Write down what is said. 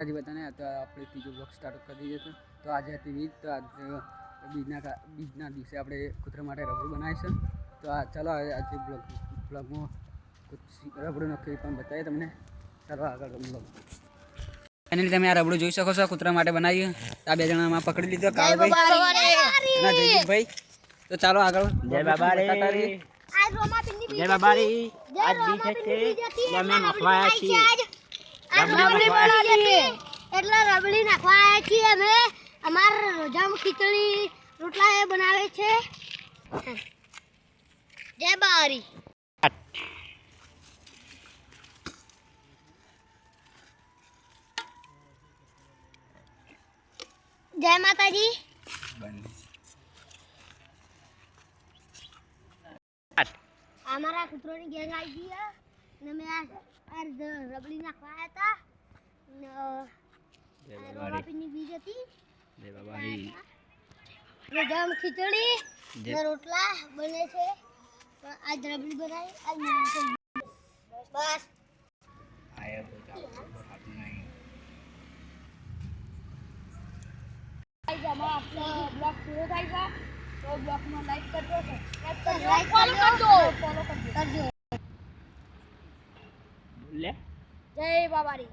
હજી બધાને તો આપણે ત્રીજો બ્લોગ સ્ટાર્ટ કરી દઈએ છીએ તો આજે હતી બીજ તો આજે બીજના બીજના દિવસે આપણે કૂતરા માટે રબડું બનાવીશું. તો આ ચાલો આજે બ્લોગ બ્લોગમાં રબડું નક્કી પણ બતાવીએ તમને. ચાલો આગળ બ્લોગ એની તમે આ રબડું જોઈ શકો છો કૂતરા માટે બનાવ્યું. આ બે જણામાં પકડી લીધો કાળભાઈ. ભાઈ જયદીપભાઈ. તો ચાલો આગળ જય બાબા રે. જય બાબા રે. આજ દી છે અમે નખવાયા છીએ. રબડી નખવાયા એટલે રબડી નાખવા આવ્યા છીએ અમે. અમાર રોજામ ખીચડી રોટલા એ બનાવે છે. જય બારી. જય માતાજી. અમારા કૂતરોની ગેંગ આવી ગઈ ને મેં ર- રબડી નાખવા હતા. ને આ રોમાપીની બીજ હતી. રજામ ખીચડી ને રોટલા બને છે. પણ આજ રબડી બનાવી આજ. બસ. આટલો બ્લોગ પૂરો થાય છે તો બ્લોગમાં લાઈક કરજો ફોલો કરજો. ફોલો કરજો. લે. જય બાબારી.